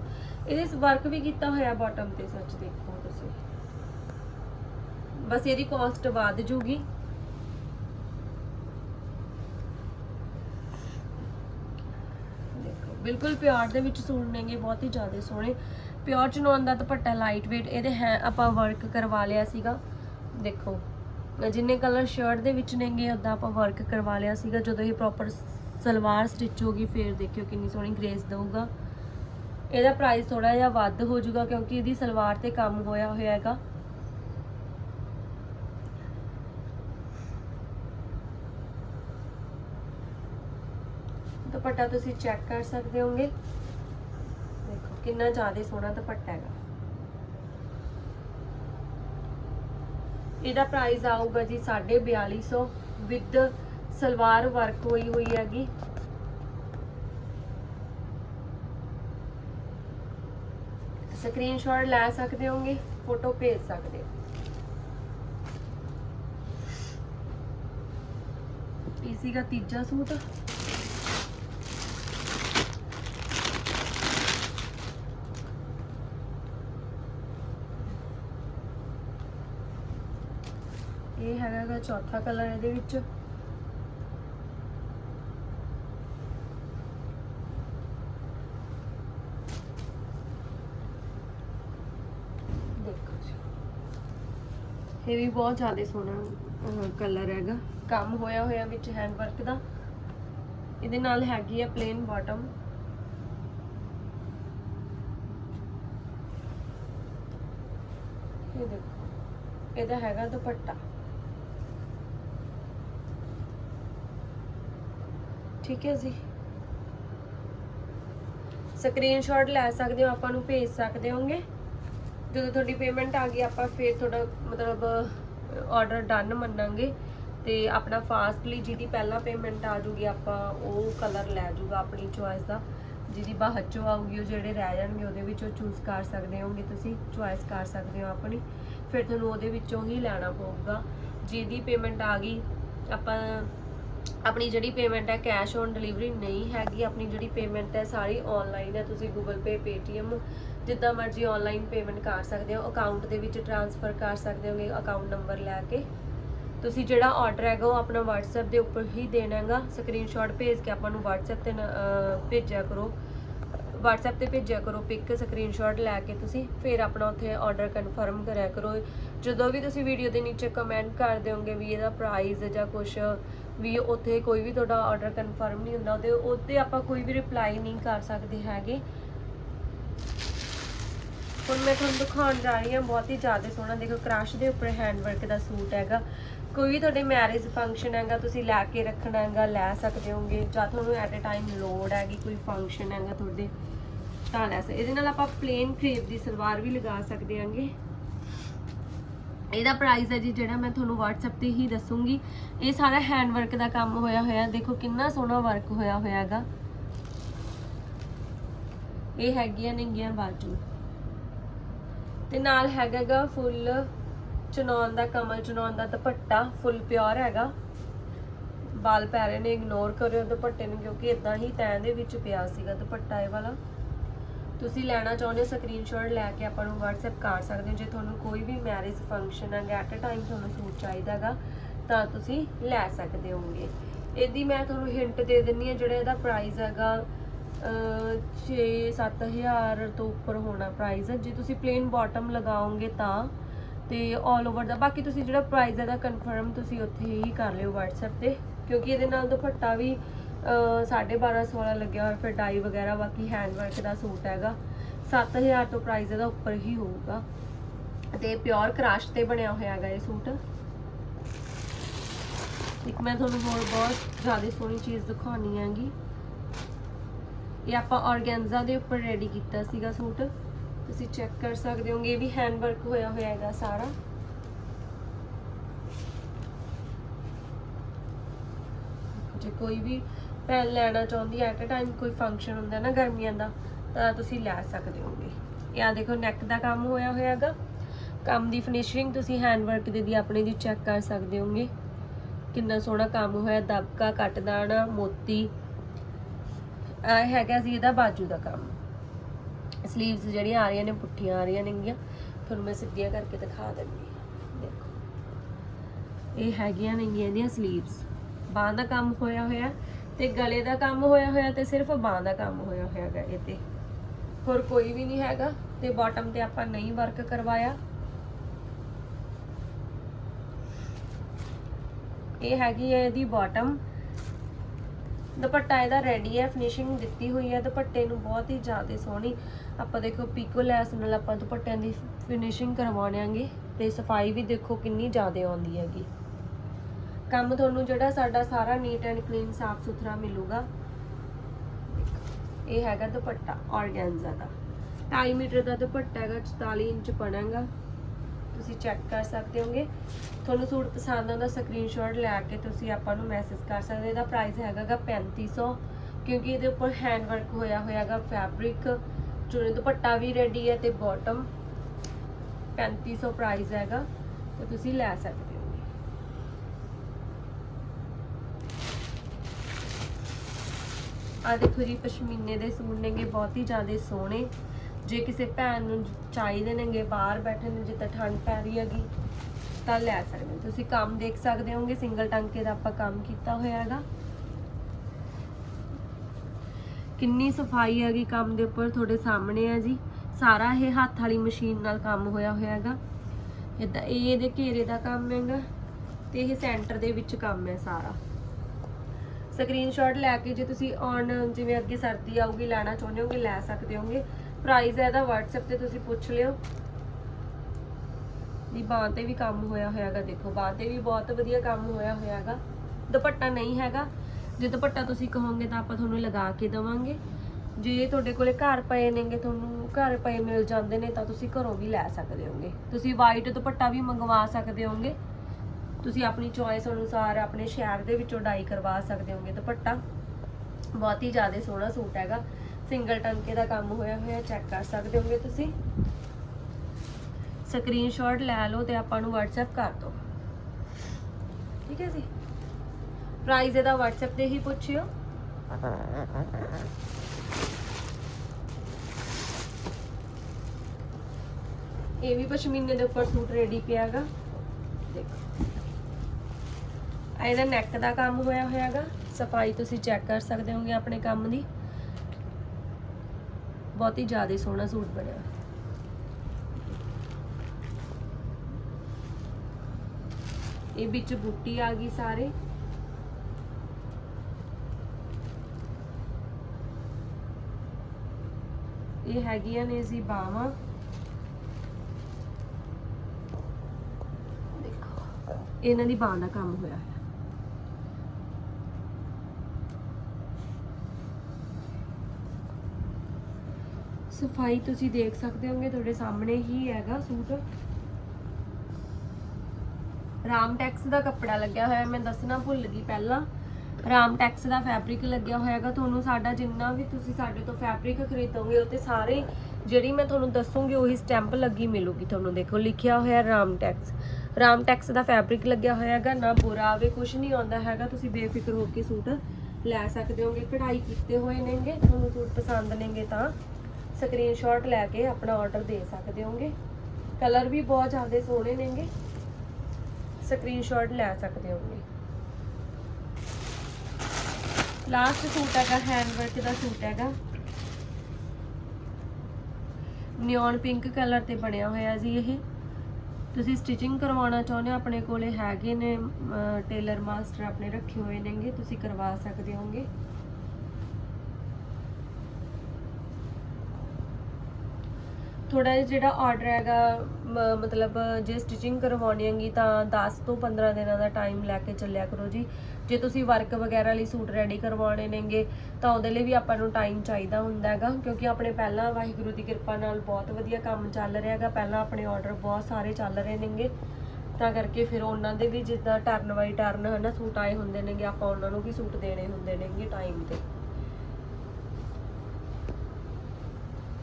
ਇਹਦੇ ਵਰਕ ਵੀ ਕੀਤਾ ਹੋਇਆ ਬਾਟਮ ਤੇ, ਸੱਚ ਦੇਖੋ ਤੁਸੀਂ। ਬਸ ਇਹਦੀ ਕਾਸਟ ਵੱਧ ਜੂਗੀ ਬਿਲਕੁਲ ਪਿਓਰ ਦੇ ਵਿੱਚ ਸੂਟ ਨੇਗੇ ਬਹੁਤ ਹੀ ਜ਼ਿਆਦਾ ਸੋਹਣੇ। ਪਿਓਰ ਚਨੌਨ ਦਾ ਦੁਪੱਟਾ ਲਾਈਟ weight ਇਹਦੇ ਹੈ, ਆਪਾਂ ਵਰਕ ਕਰਵਾ ਲਿਆ ਸੀਗਾ। ਦੇਖੋ, ਜਿੰਨੇ ਕਲਰ ਸ਼ਰਟ ਦੇ ਵਿੱਚ ਨੇਗੇ ਉਦਾਂ ਆਪਾਂ ਵਰਕ ਕਰਵਾ ਲਿਆ ਸੀਗਾ। ਜਦੋਂ ਇਹ ਪ੍ਰੋਪਰ ਸਲਵਾਰ ਸਟਿਚ ਹੋ ਗਈ, ਫੇਰ ਦੇਖਿਓ ਕਿੰਨੀ ਸੋਹਣੀ ਗ੍ਰੇਸ ਦਊਗਾ। ਇਹਦਾ ਪ੍ਰਾਈਸ ਥੋੜਾ ਜਿਹਾ ਵੱਧ ਹੋ ਜਾਊਗਾ ਕਿਉਂਕਿ ਇਹਦੀ ਸਲਵਾਰ ਤੇ ਕੰਮ ਹੋਇਆ ਹੋਇਆ ਹੈਗਾ। ਦੁਪੱਟਾ ਤੁਸੀਂ ਚੈੱਕ ਕਰ ਸਕਦੇ ਹੋਗੇ। ਦੇਖੋ ਕਿੰਨਾ ਜ਼ਿਆਦਾ ਸੋਹਣਾ ਦੁਪੱਟਾ ਹੈਗਾ। ਇਹਦਾ ਪ੍ਰਾਈਸ ਆਊਗਾ ਜੀ 4250 ਵਿਦ ਸਲਵਾਰ ਵਰਕ ਹੋਈ ਹੋਈ ਹੈਗੀ। ਸਕਰੀਨਸ਼ਾਟ ਲੈ ਸਕਦੇ ਹੋਗੇ, ਫੋਟੋ ਭੇਜ ਸਕਦੇ ਹੋ। ਇਹ ਸੀਗਾ ਤੀਜਾ ਸੂਟ ਇਹ ਹੈਗਾ ਚੌਥਾ ਕਲਰ ਇਹਦੇ ਵਿੱਚ ਦੇਖੋ ਜੀ ਇਹ ਵੀ ਬਹੁਤ ਜ਼ਿਆਦਾ ਸੋਹਣਾ ਕਲਰ ਹੈਗਾ। ਕੰਮ ਹੋਇਆ ਹੋਇਆ ਵਿੱਚ ਹੈਂਡ ਵਰਕ ਦਾ। ਇਹਦੇ ਨਾਲ ਹੈਗੀ ਆ ਪਲੇਨ ਬਾਟਮ ਇਹ ਦੇਖੋ, ਇਹਦਾ ਹੈਗਾ ਦੁਪੱਟਾ। ਠੀਕ ਹੈ ਜੀ। ਸਕਰੀਨਸ਼ਾਟ ਲੈ ਸਕਦੇ ਹੋ, ਆਪਾਂ ਨੂੰ ਭੇਜ ਸਕਦੇ ਹੋਗੇ। ਜਦੋਂ ਤੁਹਾਡੀ ਪੇਮੈਂਟ ਆ ਗਈ, ਆਪਾਂ ਫਿਰ ਤੁਹਾਡਾ ਮਤਲਬ ਆਰਡਰ ਡਨ ਮੰਨਾਂਗੇ ਤੇ ਆਪਣਾ ਫਾਸਟਲੀ ਜਿਹਦੀ ਪਹਿਲਾਂ ਪੇਮੈਂਟ ਆ ਜੂਗੀ, ਆਪਾਂ ਉਹ ਕਲਰ ਲੈ ਜੂਗਾ ਆਪਣੀ ਚੁਆਇਸ ਦਾ। ਜਿਹਦੀ ਬਾਅਦ ਚੋਂ ਆਊਗੀ, ਉਹ ਜਿਹੜੇ ਰਹਿ ਜਾਣਗੇ, ਉਹਦੇ ਵਿੱਚੋਂ ਚੂਜ਼ ਕਰ ਸਕਦੇ ਹੋਗੇ ਤੁਸੀਂ ਚੁਆਇਸ ਕਰ ਸਕਦੇ ਹੋ ਆਪਣੀ। ਫਿਰ ਤੁਹਾਨੂੰ ਉਹਦੇ ਵਿੱਚੋਂ ਹੀ ਲੈਣਾ ਪਊਗਾ। ਜਿਹਦੀ ਪੇਮੈਂਟ ਆ ਗਈ, ਆਪਾਂ ਆਪਣੀ ਜਿਹੜੀ ਪੇਮੈਂਟ ਹੈ ਕੈਸ਼ ਔਨ ਡਿਲੀਵਰੀ ਨਹੀਂ ਹੈਗੀ, ਆਪਣੀ ਜਿਹੜੀ ਪੇਮੈਂਟ ਹੈ ਸਾਰੀ ਆਨਲਾਈਨ ਹੈ, ਤੁਸੀਂ ਗੂਗਲ Pay, Paytm ਜਿੱਦਾਂ ਮਰਜ਼ੀ ਆਨਲਾਈਨ ਪੇਮੈਂਟ ਕਰ ਸਕਦੇ ਹੋ ਅਕਾਊਂਟ ਦੇ ਵਿੱਚ ਟ੍ਰਾਂਸਫਰ ਕਰ ਸਕਦੇ ਹੋਗੇ ਅਕਾਊਂਟ ਨੰਬਰ ਲੈ ਕੇ। ਤੁਸੀਂ ਜਿਹੜਾ ਆਰਡਰ ਹੈਗਾ ਉਹ ਆਪਣਾ WhatsApp ਦੇ ਉੱਪਰ ਹੀ ਦੇਣਾ ਹੈਗਾ ਸਕਰੀਨਸ਼ਾਟ ਭੇਜ ਕੇ ਆਪਾਂ ਨੂੰ WhatsApp ਤੇ ਨ- ਭੇਜਿਆ ਕਰੋ। WhatsApp ਤੇ ਭੇਜਿਆ ਕਰੋ ਪਿਕ ਸਕਰੀਨਸ਼ਾਟ ਲੈ ਕੇ ਤੁਸੀਂ, ਫਿਰ ਆਪਣਾ ਉੱਥੇ ਆਰਡਰ ਕਨਫਰਮ ਕਰਿਆ ਕਰੋ। ਜਦੋਂ ਵੀ ਤੁਸੀਂ ਵੀਡੀਓ ਦੇ ਨੀਚੇ ਕਮੈਂਟ ਕਰ ਦਿਓਗੇ ਵੀ ਇਹਦਾ ਪ੍ਰਾਈਸ ਜਾਂ ਕੁਝ ਵੀ ਉੱਥੇ ਕੋਈ ਵੀ ਤੁਹਾਡਾ ਆਰਡਰ ਕਨਫਰਮ ਨਹੀਂ ਹੁੰਦਾ ਉਹਦੇ ਉੱਤੇ ਆਪਾਂ ਕੋਈ ਵੀ ਰਿਪਲਾਈ ਨਹੀਂ ਕਰ ਸਕਦੇ ਹੈਗੇ। ਹੁਣ ਮੈਂ ਤੁਹਾਨੂੰ ਦਿਖਾਉਣ ਜਾ ਰਹੀ ਹਾਂ, ਬਹੁਤ ਹੀ ਜ਼ਿਆਦਾ ਸੋਹਣਾ, ਦੇਖੋ ਕ੍ਰਸ਼ ਦੇ ਉੱਪਰ ਹੈਂਡ ਵਰਕ ਦਾ ਸੂਟ ਹੈਗਾ। ਕੋਈ ਵੀ ਤੁਹਾਡੇ ਮੈਰਿਜ ਫੰਕਸ਼ਨ ਹੈਗਾ, ਤੁਸੀਂ ਲੈ ਕੇ ਰੱਖਣਾ ਹੈਗਾ, ਲੈ ਸਕਦੇ ਹੋਗੇ, ਜਾਂ ਤੁਹਾਨੂੰ ਐਟ ਅ ਟਾਈਮ ਲੋੜ ਹੈਗੀ, ਕੋਈ ਫੰਕਸ਼ਨ ਹੈਗਾ ਤੁਹਾਡੇ, ਤਾਂ ਲੈ ਸਕਦੇ। ਇਹਦੇ ਨਾਲ ਆਪਾਂ ਪਲੇਨ ਕ੍ਰੇਪ ਦੀ ਸਲਵਾਰ ਵੀ ਲਗਾ ਸਕਦੇ ਹਾਂਗੇ। ਇਹਦਾ ਪ੍ਰਾਈਸ ਹੈ ਜੀ ਜਿਹੜਾ ਮੈਂ ਤੁਹਾਨੂੰ WhatsApp ਤੇ ਹੀ ਦੱਸੂਗੀ। ਇਹ ਸਾਰਾ ਹੈਂਡ ਵਰਕ ਦਾ ਕੰਮ ਹੋਇਆ ਹੋਇਆ, ਦੇਖੋ ਕਿੰਨਾ ਸੋਹਣਾ ਵਰਕ ਹੋਇਆ ਹੋਇਆ ਹੈਗਾ। ਇਹ ਹੈਗੀਆਂ ਨੇਗੀਆਂ ਬਾਜੂ। ਤੇ ਨਾਲ ਹੈਗਾਗਾ ਫੁੱਲ ਚਨੌਨ ਦਾ, ਕਮਲ ਚਨੌਨ ਦਾ ਦੁਪੱਟਾ, ਫੁੱਲ ਪਿਓਰ ਹੈਗਾ। ਬਾਲ ਪੈ ਰਹੇ ਨੇ ਇਗਨੋਰ ਕਰਿਓ ਦੁਪੱਟੇ ਨੂੰ, ਕਿਉਂਕਿ ਇਦਾਂ ਹੀ ਤੈਂ ਦੇ ਵਿੱਚ ਪਿਆ ਸੀਗਾ ਦੁਪੱਟਾ ਇਹ ਵਾਲਾ। ਤੁਸੀਂ ਲੈਣਾ ਚਾਹੁੰਦੇ ਹੋ ਸਕਰੀਨਸ਼ਾਟ ਲੈ ਕੇ ਆਪਾਂ ਨੂੰ WhatsApp ਕਰ ਸਕਦੇ ਹੋ। ਜੇ ਤੁਹਾਨੂੰ ਕੋਈ ਵੀ ਮੈਰਿਜ ਫੰਕਸ਼ਨ ਹੈਗਾ ਐਟ ਅ ਟਾਈਮ ਤੁਹਾਨੂੰ ਸੂਟ ਚਾਹੀਦਾਗਾ ਤਾਂ ਤੁਸੀਂ ਲੈ ਸਕਦੇ ਹੋਗੇ ਇਹਦੀ ਮੈਂ ਤੁਹਾਨੂੰ ਹਿੰਟ ਦੇ ਦਿੰਨੀ ਆ ਜਿਹੜਾ ਇਹਦਾ ਪ੍ਰਾਈਸ ਹੈਗਾ 6-7000 ਤੋਂ ਉੱਪਰ ਹੋਣਾ ਪ੍ਰਾਈਸ ਜੇ ਤੁਸੀਂ ਪਲੇਨ ਬਾਟਮ ਲਗਾਓਗੇ ਤਾਂ, ਤੇ 올 ਓਵਰ ਦਾ। ਬਾਕੀ ਤੁਸੀਂ ਜਿਹੜਾ ਪ੍ਰਾਈਸ ਇਹਦਾ ਕਨਫਰਮ ਤੁਸੀਂ ਉੱਥੇ ਹੀ ਕਰ ਲਿਓ WhatsApp ਤੇ, ਕਿਉਂਕਿ ਇਹਦੇ ਨਾਲ ਦੁਪੱਟਾ ਵੀ 1250 ਵਾਲਾ ਲੱਗਿਆ ਹੋਇਆ, ਫਿਰ ਡਾਈ ਵਗੈਰਾ, ਬਾਕੀ ਹੈਂਡ ਵਰਕ ਦਾ ਸੂਟ ਹੈਗਾ। 7000 ਤੋਂ ਪ੍ਰਾਈਸ ਇਹਦਾ ਉੱਪਰ ਹੀ ਹੋਊਗਾ। ਤੇ ਪਿਓਰ ਕਰਾਸ਼ ਤੇ ਬਣਿਆ ਹੋਇਆ ਹੈਗਾ ਇਹ ਸੂਟ। ਇੱਕ ਮੈਂ ਤੁਹਾਨੂੰ ਹੋਰ ਬਹੁਤ ਜ਼ਿਆਦਾ ਸੋਹਣੀ ਚੀਜ਼ ਦਿਖਾਉਣੀ ਹੈਗੀ। ਇਹ ਆਪਾਂ ਔਰਗੈਂਜ਼ਾ ਦੇ ਉੱਪਰ ਰੈਡੀ ਕੀਤਾ ਸੀਗਾ ਸੂਟ। ਤੁਸੀਂ ਚੈੱਕ ਕਰ ਸਕਦੇ ਹੋਗੇ, ਇਹ ਵੀ ਹੈਂਡ ਵਰਕ ਹੋਇਆ ਹੋਇਆ ਹੈਗਾ ਸਾਰਾ। ਜੇ ਕੋਈ ਵੀ ਪੈਨ ਲੈਣਾ ਚਾਹੁੰਦੀ ਐਟ ਅ ਟਾਈਮ ਕੋਈ ਫੰਕਸ਼ਨ ਹੁੰਦਾ ਨਾ ਗਰਮੀਆਂ ਦਾ, ਤਾਂ ਤੁਸੀਂ ਲੈ ਸਕਦੇ ਹੋਗੇ। ਇਹ ਆ ਦੇਖੋ ਨੈਕ ਦਾ ਕੰਮ ਹੋਇਆ ਹੋਇਆ ਕੰਮ ਦੀ ਫਿਨਿਸ਼ਿੰਗ ਤੁਸੀਂ ਹੈਂਡ ਵਰਕ ਦੇ ਦੀ ਆਪਣੇ ਦੀ ਚੈੱਕ ਕਰ ਸਕਦੇ ਹੋਗੇ। ਕਿੰਨਾ ਸੋਹਣਾ ਕੰਮ ਹੋਇਆ, ਦਬਕਾ, ਕੱਟਦਾਣਾ, ਮੋਤੀ। ਆ ਹੈਗਾ ਸੀ ਇਹਦਾ ਬਾਜੂ ਦਾ ਕੰਮ। ਸਲੀਵਸ ਜਿਹੜੀਆਂ ਆ ਰਹੀਆਂ ਨੇ, ਪੁੱਠੀਆਂ ਆ ਰਹੀਆਂ ਨੇਗੀਆਂ। ਤੁਹਾਨੂੰ ਮੈਂ ਸਿੱਧੀਆਂ ਕਰਕੇ ਦਿਖਾ ਦਿੰਦੀ ਦੇਖੋ। ਇਹ ਹੈਗੀਆਂ ਨੇਗੀਆਂ ਇਹਦੀਆਂ ਸਲੀਵਸ ਬਾਹਾਂ ਦਾ ਕੰਮ ਹੋਇਆ ਹੋਇਆ। ਤੇ ਗਲੇ ਦਾ ਕੰਮ ਹੋਇਆ ਹੋਇਆ ਤੇ ਸਿਰਫ ਬਾਹਾਂ ਦਾ ਕੰਮ ਹੋਇਆ ਹੋਇਆ ਹੈਗਾ ਇਹ ਤੇ। ਹੋਰ ਕੋਈ ਵੀ ਨਹੀਂ ਹੈਗਾ ਤੇ ਬਾਟਮ ਤੇ ਆਪਾਂ ਨਹੀਂ ਵਰਕ ਕਰਵਾਇਆ। ਇਹ ਹੈਗੀ ਹੈ ਇਹਦੀ ਬਾਟਮ ਦੁਪੱਟਾ ਇਹਦਾ ਰੈਡੀ ਹੈ ਫਿਨਿਸ਼ਿੰਗ ਦਿੱਤੀ ਹੋਈ ਹੈ, ਦੁਪੱਟੇ ਨੂੰ ਬਹੁਤ ਹੀ ਜ਼ਿਆਦਾ ਸੋਹਣੀ। ਆਪਾਂ ਦੇਖੋ ਪੀਕੋ ਲੈਸ ਨਾਲ ਆਪਾਂ ਦੁਪੱਟਿਆਂ ਦੀ ਫਿਨਿਸ਼ਿੰਗ ਕਰਵਾਉਣਾਂਗੇ ਤੇ ਸਫ਼ਾਈ ਵੀ ਦੇਖੋ ਕਿੰਨੀ ਜ਼ਿਆਦਾ ਆਉਂਦੀ ਹੈਗੀ। ਕੰਮ ਤੁਹਾਨੂੰ ਜਿਹੜਾ ਸਾਡਾ ਸਾਰਾ ਨੀਟ ਐਂਡ ਕਲੀਨ ਸਾਫ਼ ਸੁਥਰਾ ਮਿਲੂਗਾ। ਇਹ ਹੈਗਾ ਦੁਪੱਟਾ ਔਰਗੈਂਜ਼ਾ ਦਾ। 2.5 ਮੀਟਰ ਦਾ ਦੁਪੱਟਾ ਹੈਗਾ 44 ਇੰਚ ਪੜਾਂਗਾ ਤੁਸੀਂ ਚੈੱਕ ਕਰ ਸਕਦੇ ਹੋਗੇ। ਤੁਹਾਨੂੰ ਸੂਟ ਪਸੰਦ ਆਉਂਦਾ ਸਕਰੀਨਸ਼ਾਟ ਲੈ ਕੇ ਤੁਸੀਂ ਆਪਾਂ ਨੂੰ ਮੈਸੇਜ ਕਰ ਸਕਦੇ ਇਹਦਾ ਪ੍ਰਾਈਸ ਹੈਗਾਗਾ 3500 ਕਿਉਂਕਿ ਇਹਦੇ ਉੱਪਰ ਹੈਂਡ ਵਰਕ ਹੋਇਆ ਹੋਇਆਗਾ ਫੈਬਰਿਕ ਚੁਣੇ ਦੁਪੱਟਾ ਵੀ ਰੈਡੀ ਹੈ ਤੇ ਬਾਟਮ 3500 ਪ੍ਰਾਈਸ ਹੈਗਾ, ਤੇ ਤੁਸੀਂ ਲੈ ਸਕਦੇ ਹੋ ਆ ਦੇਖੋ ਜੀ, ਪਸ਼ਮੀਨੇ ਦੇ ਸੂਟ ਨੇਗੇ, ਬਹੁਤ ਹੀ ਜ਼ਿਆਦਾ ਸੋਹਣੇ। ਜੇ ਕਿਸੇ ਭੈਣ ਨੂੰ ਚਾਹੀਦੇ ਨੇਗੇ, ਬਾਹਰ ਬੈਠੇ ਨੇ ਜਿੱਦਾਂ ਠੰਡ ਪੈ ਰਹੀ ਹੈਗੀ, ਤਾਂ ਲੈ ਸਕਦੇ ਤੁਸੀਂ ਕੰਮ ਦੇਖ ਸਕਦੇ ਹੋਗੇ, ਸਿੰਗਲ ਟੰਕੇ ਦਾ ਆਪਾਂ ਕੰਮ ਕੀਤਾ ਹੋਇਆ ਹੈਗਾ। ਕਿੰਨੀ ਸਫ਼ਾਈ ਹੈਗੀ ਕੰਮ ਦੇ ਉੱਪਰ, ਤੁਹਾਡੇ ਸਾਹਮਣੇ ਆ ਜੀ। ਸਾਰਾ ਇਹ ਹੱਥ ਵਾਲੀ ਮਸ਼ੀਨ ਨਾਲ ਕੰਮ ਹੋਇਆ ਹੋਇਆ ਹੈਗਾ। ਇਦਾਂ ਇਹ ਇਹਦੇ ਘੇਰੇ ਦਾ ਕੰਮ ਹੈਗਾ ਤੇ ਇਹ ਸੈਂਟਰ ਦੇ ਵਿੱਚ ਕੰਮ ਹੈ ਸਾਰਾ। ਸਕਰੀਨਸ਼ਾਟ ਲੈ ਕੇ ਜੇ ਤੁਸੀਂ ਔਨ ਜਿਵੇਂ ਅੱਗੇ ਸਰਦੀ ਆਊਗੀ, ਲੈਣਾ ਚਾਹੁੰਦੇ ਹੋਗੇ, ਲੈ ਸਕਦੇ ਹੋਗੇ। ਪ੍ਰਾਈਸ ਹੈ ਇਹਦਾ WhatsApp ਤੇ ਤੁਸੀਂ ਪੁੱਛ ਲਿਓ। ਦੀ ਬਾਂਹ ਤੇ ਵੀ ਕੰਮ ਹੋਇਆ ਹੋਇਆਗਾ, ਦੇਖੋ, ਬਾਂਹ ਤੇ ਵੀ ਬਹੁਤ ਵਧੀਆ ਕੰਮ ਹੋਇਆ ਹੋਇਆਗਾ। ਦੁਪੱਟਾ ਨਹੀਂ ਹੈਗਾ। ਜੇ ਦੁਪੱਟਾ ਤੁਸੀਂ ਕਹੋਗੇ ਤਾਂ ਆਪਾਂ ਤੁਹਾਨੂੰ ਲਗਾ ਕੇ ਦੇਵਾਂਗੇ। ਜੇ ਤੁਹਾਡੇ ਕੋਲੇ ਘਰ ਪਏ ਨੇਗੇ, ਤੁਹਾਨੂੰ ਘਰ ਪਏ ਮਿਲ ਜਾਂਦੇ ਨੇ, ਤਾਂ ਤੁਸੀਂ ਘਰੋਂ ਵੀ ਲੈ ਸਕਦੇ ਹੋਗੇ। ਤੁਸੀਂ ਵਾਈਟ ਦੁਪੱਟਾ ਵੀ ਮੰਗਵਾ ਸਕਦੇ ਹੋਗੇ। ਤੁਸੀਂ ਆਪਣੀ ਚੋਇਸ ਅਨੁਸਾਰ ਆਪਣੇ ਸ਼ਹਿਰ ਦੇ ਵਿੱਚੋਂ ਡਾਈ ਕਰਵਾ ਸਕਦੇ ਹੋਗੇ। ਦੁਪੱਟਾ ਬਹੁਤ ਹੀ ਜ਼ਿਆਦਾ ਸੋਹਣਾ ਸੂਟ ਹੈਗਾ। ਸਿੰਗਲ ਟੰਕੇ ਦਾ ਕੰਮ ਹੋਇਆ ਹੋਇਆ ਚੈੱਕ ਕਰ ਸਕਦੇ ਹੋਗੇ ਤੁਸੀਂ। ਸਕਰੀਨਸ਼ਾਟ ਲੈ ਲਓ ਤੇ ਆਪਾਂ ਨੂੰ WhatsApp ਕਰ ਦਿਓ। ਠੀਕ ਹੈ ਜੀ? ਪ੍ਰਾਈਸ ਇਹਦਾ WhatsApp ਤੇ ਹੀ ਪੁੱਛਿਓ। ਇਹ ਵੀ ਪਸ਼ਮੀਨੇ ਦੇ ਉੱਪਰ ਸੂਟ ਰੈਡੀ ਪਿਆਗਾ ਦੇਖੋ। ਇਹਦਾ ਨੈਕ ਦਾ ਕੰਮ ਹੋਇਆ ਹੋਇਆਗਾ। ਸਫ਼ਾਈ ਤੁਸੀਂ ਚੈੱਕ ਕਰ ਸਕਦੇ ਹੋਗੇ ਆਪਣੇ ਕੰਮ ਦੀ। ਬਹੁਤ ਹੀ ਜ਼ਿਆਦਾ ਸੋਹਣਾ ਸੂਟ ਬਣਿਆ। ਇਹ ਵਿੱਚ ਬੂਟੀ ਆ ਗਈ ਸਾਰੇ। ਇਹ ਹੈਗੀਆਂ ਨੇ ਜੀ ਬਾਵਾਂ ਦੇਖੋ, ਇਹਨਾਂ ਦੀ ਬਾਂਹ ਦਾ ਕੰਮ ਹੋਇਆ ਹੈ। ਸਫ਼ਾਈ ਤੁਸੀਂ ਦੇਖ ਸਕਦੇ ਹੋਗੇ, ਤੁਹਾਡੇ ਸਾਹਮਣੇ ਹੀ ਹੈਗਾ ਸੂਟ। ਰਾਮ ਟੈਕਸ ਦਾ ਕੱਪੜਾ ਲੱਗਿਆ ਹੋਇਆ, ਮੈਂ ਦੱਸਣਾ ਭੁੱਲ ਗਈ ਪਹਿਲਾਂ। ਰਾਮ ਟੈਕਸ ਦਾ ਫੈਬਰਿਕ ਲੱਗਿਆ ਹੋਇਆ ਤੁਹਾਨੂੰ ਸਾਡਾ ਜਿੰਨਾ ਵੀ ਤੁਸੀਂ ਸਾਡੇ ਤੋਂ ਫੈਬਰਿਕ ਖਰੀਦੋਗੇ, ਉਹ ਤੇ ਸਾਰੇ ਜਿਹੜੀ ਮੈਂ ਤੁਹਾਨੂੰ ਦੱਸੂਗੀ, ਉਹੀ ਸਟੈਂਪ ਲੱਗੀ ਮਿਲੂਗੀ ਤੁਹਾਨੂੰ। ਦੇਖੋ, ਲਿਖਿਆ ਹੋਇਆ ਰਾਮ ਟੈਕਸ। ਰਾਮ ਟੈਕਸ ਦਾ ਫੈਬਰਿਕ ਲੱਗਿਆ ਹੋਇਆ ਹੈਗਾ, ਨਾ ਬੁਰਾ ਆਵੇ ਕੁਝ ਨਹੀਂ ਆਉਂਦਾ ਹੈਗਾ, ਤੁਸੀਂ ਬੇਫਿਕਰ ਹੋ ਕੇ ਸੂਟ ਲੈ ਸਕਦੇ ਹੋਗੇ। ਕਢਾਈ ਕੀਤੇ ਹੋਏ ਨੇਗੇ, ਤੁਹਾਨੂੰ ਸੂਟ ਪਸੰਦ ਨੇਗੇ ਤਾਂ। ਸਕਰੀਨਸ਼ਾਟ ਲੈ ਕੇ ਆਪਣਾ ਆਰਡਰ ਦੇ ਸਕਦੇ ਹੋਗੇ। ਕਲਰ ਵੀ ਬਹੁਤ ਜ਼ਿਆਦਾ ਸੋਹਣੇ ਨੇਗੇ। ਸਕਰੀਨਸ਼ਾਟ ਲੈ ਸਕਦੇ ਹੋਗੇ। ਲਾਸਟ ਸੂਟ ਹੈਗਾ ਹੈਂਡਵਰਕ ਦਾ ਸੂਟ ਹੈਗਾ। ਨਿਓਨ ਪਿੰਕ ਕਲਰ ਤੇ ਬਣਿਆ ਹੋਇਆ ਜੀ ਇਹ। ਤੁਸੀਂ ਸਟਿਚਿੰਗ ਕਰਵਾਉਣਾ ਚਾਹੁੰਦੇ ਹੋ, ਆਪਣੇ ਕੋਲੇ ਹੈਗੇ ਨੇ ਟੇਲਰ ਮਾਸਟਰ ਆਪਣੇ ਰੱਖੇ ਹੋਏ ਨੇਗੇ, ਤੁਸੀਂ ਕਰਵਾ ਸਕਦੇ ਹੋਗੇ। ਥੋੜਾ ਜਿਹਾ ਜਿਹੜਾ ਆਰਡਰ ਹੈਗਾ, ਮ- ਮਤਲਬ ਜੇ ਸਟਿਚਿੰਗ ਕਰਵਾਉਣੀ ਹੈਗੀ ਤਾਂ 10 ਤੋਂ 15 ਦਿਨਾਂ ਦਾ ਟਾਈਮ ਲੈ ਕੇ ਚੱਲਿਆ ਕਰੋ ਜੀ। ਜੇ ਤੁਸੀਂ ਵਰਕ ਵਗੈਰਾ ਲਈ ਸੂਟ ਰੈਡੀ ਕਰਵਾਉਣੇ ਨੇਗੇ, ਤਾਂ ਉਹਦੇ ਲਈ ਵੀ ਆਪਾਂ ਨੂੰ ਟਾਈਮ ਚਾਹੀਦਾ ਹੁੰਦਾ ਹੈਗਾ, ਕਿਉਂਕਿ ਆਪਣੇ ਪਹਿਲਾਂ ਵਾਹਿਗੁਰੂ ਦੀ ਕਿਰਪਾ ਨਾਲ ਬਹੁਤ ਵਧੀਆ ਕੰਮ ਚੱਲ ਰਿਹਾ ਹੈਗਾ। ਪਹਿਲਾਂ ਆਪਣੇ ਆਰਡਰ ਬਹੁਤ ਸਾਰੇ ਚੱਲ ਰਹੇ ਨੇਗੇ। ਤਾਂ ਕਰਕੇ ਫਿਰ ਉਹਨਾਂ ਦੇ ਵੀ ਜਿੱਦਾਂ ਟਰਨ ਬਾਈ ਟਰਨ ਹਨਾ ਸੂਟ ਆਏ ਹੁੰਦੇ ਨੇਗੇ, ਆਪਾਂ ਉਹਨਾਂ ਨੂੰ ਵੀ ਸੂਟ ਦੇਣੇ ਹੁੰਦੇ ਨੇਗੇ ਟਾਈਮ ਤੇ।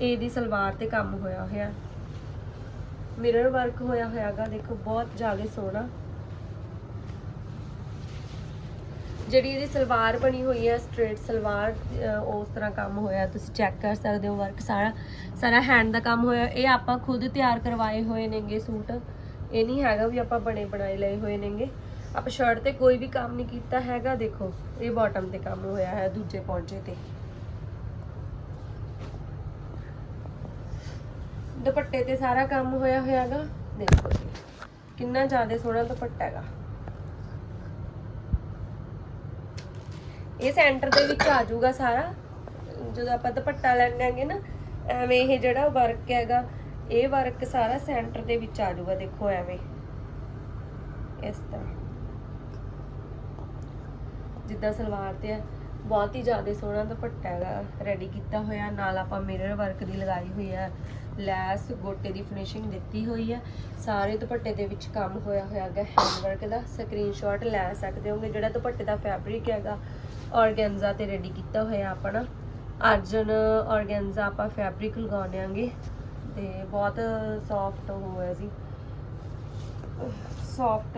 ਇਹਦੀ ਸਲਵਾਰ ਤੇ ਕੰਮ ਹੋਇਆ ਹੋਇਆ। ਮਿਰਰ ਵਰਕ ਹੋਇਆ ਹੋਇਆਗਾ, ਦੇਖੋ, ਬਹੁਤ ਜ਼ਿਆਦਾ ਸੋਹਣਾ। ਜਿਹੜੀ ਇਹਦੀ ਸਲਵਾਰ ਬਣੀ ਹੋਈ ਹੈ ਸਟ੍ਰੇਟ ਸਲਵਾਰ ਉਸ ਤਰ੍ਹਾਂ ਕੰਮ ਹੋਇਆ। ਤੁਸੀਂ ਚੈੱਕ ਕਰ ਸਕਦੇ ਹੋ ਵਰਕ ਸਾਰਾ। ਸਾਰਾ ਹੈਂਡ ਦਾ ਕੰਮ ਹੋਇਆ। ਇਹ ਆਪਾਂ ਖੁਦ ਤਿਆਰ ਕਰਵਾਏ ਹੋਏ ਨੇਗੇ ਸੂਟ। ਇਹ ਨਹੀਂ ਹੈਗਾ ਵੀ ਆਪਾਂ ਬਣੇ ਬਣਾਏ ਲਏ ਹੋਏ ਨੇਗੇ। ਆਪਾਂ ਸ਼ਰਟ ਤੇ ਕੋਈ ਵੀ ਕੰਮ ਨਹੀਂ ਕੀਤਾ ਹੈਗਾ, ਦੇਖੋ, ਇਹ ਬਾਟਮ ਤੇ ਕੰਮ ਹੋਇਆ ਹੈ, ਦੂਜੇ ਪੌਂਚੇ ਤੇ। ਦੁਪੱਟੇ ਤੇ ਸਾਰਾ ਕੰਮ ਹੋਇਆ ਹੋਇਆਗਾ। ਦੇਖੋ ਜੀ, ਕਿੰਨਾ ਜ਼ਿਆਦਾ ਸੋਹਣਾ ਦੁਪੱਟਾ ਹੈਗਾ। ਇਹ ਸੈਂਟਰ ਦੇ ਵਿੱਚ ਆ ਜਾਊਗਾ ਸਾਰਾ। ਜਦੋਂ ਆਪਾਂ ਦੁਪੱਟਾ ਲੈਣਾਂਗੇ ਨਾ, ਐਵੇਂ ਇਹ ਜਿਹੜਾ ਵਰਕ ਹੈਗਾ, ਇਹ ਵਰਕ ਸਾਰਾ ਸੈਂਟਰ ਦੇ ਵਿੱਚ ਆ ਜਾਊਗਾ, ਦੇਖੋ ਐਵੇਂ। ਇਸ ਤਰ੍ਹਾਂ। ਜਿੱਦਾਂ ਸਲਵਾਰ ਤੇ ਬਹੁਤ ਹੀ ਜ਼ਿਆਦਾ ਸੋਹਣਾ ਦੁਪੱਟਾ ਹੈਗਾ। ਰੈਡੀ ਕੀਤਾ ਹੋਇਆ, ਨਾਲ ਆਪਾਂ ਮਿਰਰ ਵਰਕ ਦੀ ਲਗਾਈ ਹੋਈ ਹੈ ਲੈਸ, ਗੋਟੇ ਦੀ ਫਿਨਿਸ਼ਿੰਗ ਦਿੱਤੀ ਹੋਈ ਹੈ ਸਾਰੇ ਦੁਪੱਟੇ ਦੇ ਵਿੱਚ ਕੰਮ ਹੋਇਆ ਹੋਇਆ ਹੈਗਾ ਹੈਂਡਵਰਕ ਦਾ। ਸਕਰੀਨਸ਼ਾਟ ਲੈ ਸਕਦੇ ਹੋਗੇ, ਜਿਹੜਾ ਦੁਪੱਟੇ ਦਾ ਫੈਬਰਿਕ ਹੈਗਾ ਔਰਗੈਂਜ਼ਾ ਤੇ ਰੈਡੀ ਕੀਤਾ ਹੋਇਆ ਆਪਣਾ। ਅਰਜਨ ਔਰਗੈਂਜ਼ਾ ਆਪਾਂ ਫੈਬਰਿਕ ਲਗਾਉਂਦੇ ਆਂਗੇ। ਤੇ ਬਹੁਤ ਸੌਫਟ ਹੋਇਆ ਜੀ। ਸੌਫਟ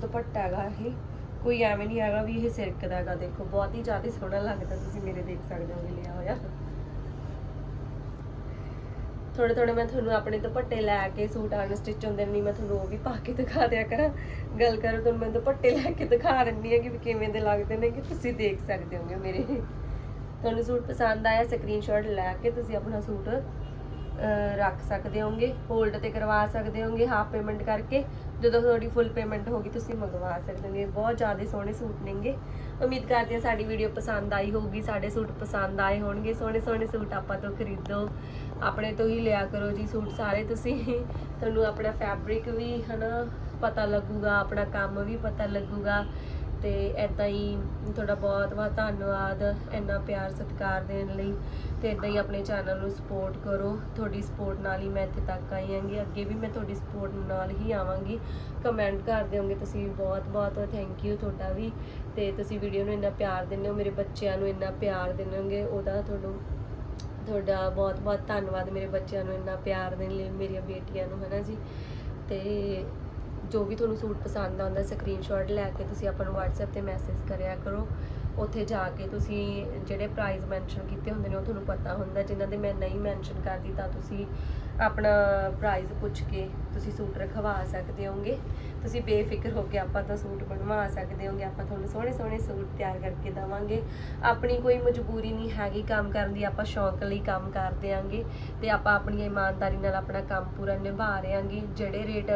ਦੁਪੱਟਾ ਹੈਗਾ ਇਹ। ਕੋਈ ਐਵੇਂ ਨਹੀਂ ਹੈਗਾ ਵੀ ਇਹ ਸਿਰਕ ਦਾ ਹੈਗਾ ਦੇਖੋ। ਬਹੁਤ ਹੀ ਜ਼ਿਆਦਾ ਸੋਹਣਾ ਲੱਗਦਾ, ਤੁਸੀਂ ਮੇਰੇ ਦੇਖ ਸਕਦੇ ਹੋ ਲਿਆ ਹੋਇਆ। ਥੋੜੇ ਥੋੜੇ ਮੈਂ ਤੁਹਾਨੂੰ ਆਪਣੇ ਦੁਪੱਟੇ ਲੈ ਕੇ ਸੂਟ ਆਨ ਸਟਿਚ ਹੁੰਦੇ ਨਹੀਂ, ਮੈਂ ਤੁਹਾਨੂੰ ਉਹ ਵੀ ਪਾ ਕੇ ਦਿਖਾ ਦਿਆ ਕਰਾਂ। ਗੱਲ ਕਰੋ, ਤੁਹਾਨੂੰ ਮੈਂ ਦੁਪੱਟੇ ਲੈ ਕੇ ਦਿਖਾ ਦਿੰਦੀ ਹਾਂ ਕਿ ਵੀ ਕਿਵੇਂ ਦੇ ਲੱਗਦੇ ਨੇ, ਕਿ ਤੁਸੀਂ ਦੇਖ ਸਕਦੇ ਹੋਗੇ ਮੇਰੇ। ਤੁਹਾਨੂੰ ਸੂਟ ਪਸੰਦ ਆਇਆ ਸਕਰੀਨਸ਼ਾਟ ਲੈ ਕੇ ਤੁਸੀਂ ਆਪਣਾ ਸੂਟ ਰੱਖ ਸਕਦੇ ਹੋਗੇ ਹੋਲਡ ਤੇ ਕਰਵਾ ਸਕਦੇ ਹੋਗੇ ਹਾਫ ਪੇਮੈਂਟ ਕਰਕੇ। ਜਦੋਂ ਤੁਹਾਡੀ ਫੁੱਲ ਪੇਮੈਂਟ ਹੋਗੀ ਤੁਸੀਂ ਮੰਗਵਾ ਸਕਦੇ ਹੋਗੇ ਬਹੁਤ ਜ਼ਿਆਦਾ ਸੋਹਣੇ ਸੂਟ ਨੇਗੇ। ਉਮੀਦ ਕਰਦੇ ਹਾਂ ਸਾਡੀ ਵੀਡੀਓ ਪਸੰਦ ਆਈ ਹੋਊਗੀ, ਸਾਡੇ ਸੂਟ ਪਸੰਦ ਆਏ ਹੋਣਗੇ। ਸੋਹਣੇ ਸੋਹਣੇ ਸੂਟ ਆਪਾਂ ਤੋਂ ਖਰੀਦੋ, ਆਪਣੇ ਤੋਂ ਹੀ ਲਿਆ ਕਰੋ ਜੀ ਸੂਟ ਸਾਰੇ। ਤੁਸੀਂ ਤੁਹਾਨੂੰ ਆਪਣਾ ਫੈਬਰਿਕ ਵੀ ਹਨਾ ਪਤਾ ਲੱਗੂਗਾ, ਆਪਣਾ ਕੰਮ ਵੀ ਪਤਾ ਲੱਗੂਗਾ। ਤੇ ਐਦਾਂ ਹੀ ਤੁਹਾਡਾ ਬਹੁਤ ਬਹੁਤ ਧੰਨਵਾਦ, ਇੰਨਾ ਪਿਆਰ ਸਤਿਕਾਰ ਦੇਣ ਲਈ ਤੇ ਇਦਾਂ ਹੀ ਆਪਣੇ ਚੈਨਲ ਨੂੰ ਸਪੋਰਟ ਕਰੋ। ਤੁਹਾਡੀ ਸਪੋਰਟ ਨਾਲ ਹੀ ਮੈਂ ਇੱਥੇ ਤੱਕ ਆਈ ਆਂਗੀ ਅੱਗੇ ਵੀ ਮੈਂ ਤੁਹਾਡੀ ਸਪੋਰਟ ਨਾਲ ਹੀ ਆਵਾਂਗੀ। ਕਮੈਂਟ ਕਰ ਦਿਓਗੇ ਤੁਸੀਂ ਬਹੁਤ ਬਹੁਤ ਥੈਂਕ ਯੂ ਤੁਹਾਡਾ ਵੀ। ਤੇ ਤੁਸੀਂ ਵੀਡੀਓ ਨੂੰ ਇੰਨਾ ਪਿਆਰ ਦਿੰਦੇ ਹੋ, ਮੇਰੇ ਬੱਚਿਆਂ ਨੂੰ ਇੰਨਾ ਪਿਆਰ ਦਿੰਦੇ ਉਹਦਾ ਤੁਹਾਨੂੰ ਤੁਹਾਡਾ ਬਹੁਤ ਬਹੁਤ ਧੰਨਵਾਦ, ਮੇਰੇ ਬੱਚਿਆਂ ਨੂੰ ਇੰਨਾ ਪਿਆਰ ਦੇਣ ਲਈ, ਮੇਰੀਆਂ ਬੇਟੀਆਂ ਨੂੰ, ਹਨਾ ਜੀ? ਤੇ ਜੋ ਵੀ ਤੁਹਾਨੂੰ ਸੂਟ ਪਸੰਦ ਆਉਂਦਾ ਸਕਰੀਨਸ਼ਾਟ ਲੈ ਕੇ ਤੁਸੀਂ ਆਪਾਂ ਨੂੰ WhatsApp ਤੇ ਮੈਸੇਜ ਕਰਿਆ ਕਰੋ। ਉੱਥੇ ਜਾ ਕੇ ਤੁਸੀਂ ਜਿਹੜੇ ਪ੍ਰਾਈਸ ਮੈਂਸ਼ਨ ਕੀਤੇ ਹੁੰਦੇ ਨੇ, ਉਹ ਤੁਹਾਨੂੰ ਪਤਾ ਹੁੰਦਾ। ਜਿਨ੍ਹਾਂ ਦੇ ਮੈਂ ਨਹੀਂ ਮੈਂਸ਼ਨ ਕਰਦੀ, ਤਾਂ ਤੁਸੀਂ ਆਪਣਾ ਪ੍ਰਾਈਸ ਪੁੱਛ ਕੇ ਤੁਸੀਂ ਸੂਟ ਰਖਵਾ ਸਕਦੇ ਹੋਗੇ ਤੁਸੀਂ ਬੇਫਿਕਰ ਹੋ ਕੇ ਆਪਾਂ ਤਾਂ ਸੂਟ ਬਣਵਾ ਸਕਦੇ ਹੋਗੇ ਆਪਾਂ ਤੁਹਾਨੂੰ ਸੋਹਣੇ ਸੋਹਣੇ ਸੂਟ ਤਿਆਰ ਕਰਕੇ ਦਵਾਂਗੇ। ਆਪਣੀ ਕੋਈ ਮਜਬੂਰੀ ਨਹੀਂ ਹੈਗੀ ਕੰਮ ਕਰਨ ਦੀ। ਆਪਾਂ ਸ਼ੌਂਕ ਲਈ ਕੰਮ ਕਰਦੇ ਆਂਗੇ ਤੇ ਆਪਾਂ ਆਪਣੀ ਇਮਾਨਦਾਰੀ ਨਾਲ ਆਪਣਾ ਕੰਮ ਪੂਰਾ ਨਿਭਾ ਰਹੇ ਆਂਗੇ ਜਿਹੜੇ ਰੇਟ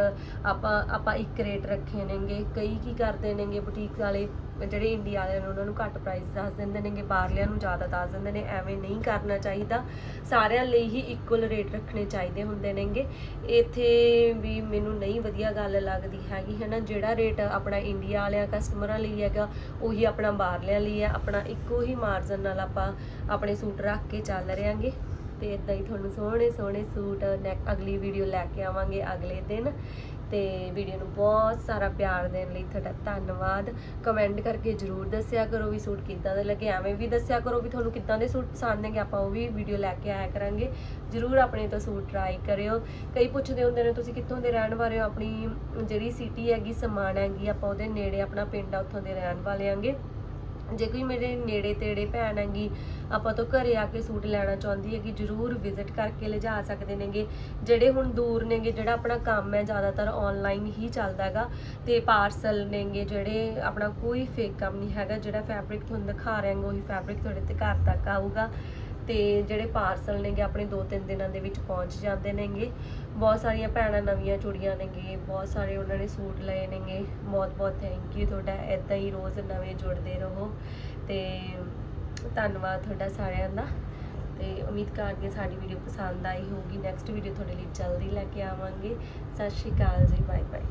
ਆਪਾਂ ਆਪਾਂ ਇੱਕ ਰੇਟ ਰੱਖੇ ਨੇਗੇ, ਕਈ ਕੀ ਕਰਦੇ ਨੇਗੇ ਬੁਟੀਕ ਵਾਲੇ, ਜਿਹੜੇ ਇੰਡੀਆ ਵਾਲਿਆਂ ਨੇ ਉਹਨਾਂ ਨੂੰ ਘੱਟ ਪ੍ਰਾਈਸ ਦੱਸ ਦਿੰਦੇ ਨੇਗੇ, ਬਾਹਰਲਿਆਂ ਨੂੰ ਜ਼ਿਆਦਾ ਦੱਸ ਦਿੰਦੇ ਨੇ, ਐਵੇਂ ਨਹੀਂ ਕਰਨਾ ਚਾਹੀਦਾ। ਸਾਰਿਆਂ ਲਈ ਹੀ ਇਕੁਅਲ ਰੇਟ ਰੱਖਣੇ ਚਾਹੀਦੇ ਹੁੰਦੇ ਨੇਗੇ। ਇੱਥੇ ਵੀ ਮੈਨੂੰ ਨਹੀਂ ਵਧੀਆ ਗੱਲ ਲੱਗਦੀ ਹੈਗੀ ਹੈ ਨਾ ਜਿਹੜਾ ਰੇਟ ਆਪਣਾ ਇੰਡੀਆ ਵਾਲਿਆਂ ਕਸਟਮਰਾਂ ਲਈ ਹੈਗਾ, ਉਹੀ ਆਪਣਾ ਬਾਹਰਲਿਆਂ ਲਈ ਹੈ। ਆਪਣਾ ਇੱਕੋ ਹੀ ਮਾਰਜਨ ਨਾਲ ਆਪਾਂ ਆਪਣੇ ਸੂਟ ਰੱਖ ਕੇ ਚੱਲ ਰਹੇ ਆਂਗੇ ਤੇ ਇਦਾਂ ਹੀ ਤੁਹਾਨੂੰ ਸੋਹਣੇ ਸੋਹਣੇ ਸੂਟ ਨੈ- ਅਗਲੀ ਵੀਡੀਓ ਲੈ ਕੇ ਆਵਾਂਗੇ ਅਗਲੇ ਦਿਨ। ਤੇ ਵੀਡੀਓ ਨੂੰ ਬਹੁਤ ਸਾਰਾ ਪਿਆਰ ਦੇਣ ਲਈ ਤੁਹਾਡਾ ਧੰਨਵਾਦ। ਕਮੈਂਟ ਕਰਕੇ ਜਰੂਰ ਦੱਸਿਆ ਕਰੋ ਵੀ ਸੂਟ ਕਿੱਦਾਂ ਦੇ ਲੱਗੇ ਐਵੇਂ ਵੀ ਦੱਸਿਆ ਕਰੋ ਵੀ ਤੁਹਾਨੂੰ ਕਿੱਦਾਂ ਦੇ ਸੂਟ ਪਸੰਦ ਨੇਗੇ ਆਪਾਂ ਉਹ ਵੀ ਵੀਡੀਓ ਲੈ ਕੇ ਆਇਆ ਕਰਾਂਗੇ। ਜਰੂਰ ਆਪਣੇ ਤੋਂ ਸੂਟ ਟਰਾਈ ਕਰਿਓ। ਕਈ ਪੁੱਛਦੇ ਹੁੰਦੇ ਨੇ, ਤੁਸੀਂ ਕਿੱਥੋਂ ਦੇ ਰਹਿਣ ਵਾਲੇ ਹੋ? ਆਪਣੀ ਜਿਹੜੀ ਸਿਟੀ ਹੈਗੀ, ਸਮਾਨ ਹੈਗੀ, ਆਪਾਂ ਉਹਦੇ ਨੇੜੇ ਆਪਣਾ ਪਿੰਡ ਆ, ਉੱਥੋਂ ਦੇ ਰਹਿਣ ਵਾਲੇ ਆਂਗੇ। ਜੇ ਕੋਈ ਮੇਰੇ ਨੇੜੇ ਤੇੜੇ ਭੈਣ ਹੈਗੀ, ਆਪਾਂ ਤੋਂ ਘਰੇ ਆ ਕੇ ਸੂਟ ਲੈਣਾ ਚਾਹੁੰਦੀ ਹੈਗੀ, ਜਰੂਰ ਵਿਜ਼ਿਟ ਕਰਕੇ ਲਿਜਾ ਸਕਦੇ ਨੇਗੇ। ਜਿਹੜੇ ਹੁਣ ਦੂਰ ਨੇਗੇ, ਜਿਹੜਾ ਆਪਣਾ ਕੰਮ ਹੈ, ਜ਼ਿਆਦਾਤਰ ਆਨਲਾਈਨ ਹੀ ਚੱਲਦਾ ਹੈਗਾ। ਤੇ ਪਾਰਸਲ ਨੇਗੇ, ਜਿਹੜੇ ਆਪਣਾ ਕੋਈ ਫੇਕ ਕੰਮ ਨਹੀਂ ਹੈਗਾ, ਜਿਹੜਾ ਫੈਬਰਿਕ ਤੁਹਾਨੂੰ ਦਿਖਾ ਰਹੇ ਹਾਂ ਉਹੀ ਫੈਬਰਿਕ ਤੁਹਾਡੇ ਤੇ ਘਰ ਤੱਕ ਆਊਗਾ। ਤੇ ਜਿਹੜੇ ਪਾਰਸਲ ਨੇਗੇ ਆਪਣੇ 2-3 ਦਿਨਾਂ ਦੇ ਵਿੱਚ ਪਹੁੰਚ ਜਾਂਦੇ ਨੇਗੇ। ਬਹੁਤ ਸਾਰੀਆਂ ਭੈਣਾਂ ਨਵੀਆਂ ਜੁੜੀਆਂ ਨੇਗੇ, ਬਹੁਤ ਸਾਰੇ ਉਹਨਾਂ ਨੇ ਸੂਟ ਲਏ ਨੇਗੇ। ਬਹੁਤ ਬਹੁਤ ਥੈਂਕ ਯੂ ਤੁਹਾਡਾ ਇਦਾਂ ਹੀ ਰੋਜ਼ ਨਵੇਂ ਜੁੜਦੇ ਰਹੋ ਤੇ ਧੰਨਵਾਦ ਤੁਹਾਡਾ ਸਾਰਿਆਂ ਦਾ। ਤੇ ਉਮੀਦ ਕਰਦੀ ਹਾਂ ਸਾਡੀ ਵੀਡੀਓ ਪਸੰਦ ਆਈ ਹੋਊਗੀ। ਨੈਕਸਟ ਵੀਡੀਓ ਤੁਹਾਡੇ ਲਈ ਜਲਦੀ ਲੈ ਕੇ ਆਵਾਂਗੇ। ਸਤਿ ਸ਼੍ਰੀ ਅਕਾਲ ਜੀ ਬਾਏ ਬਾਏ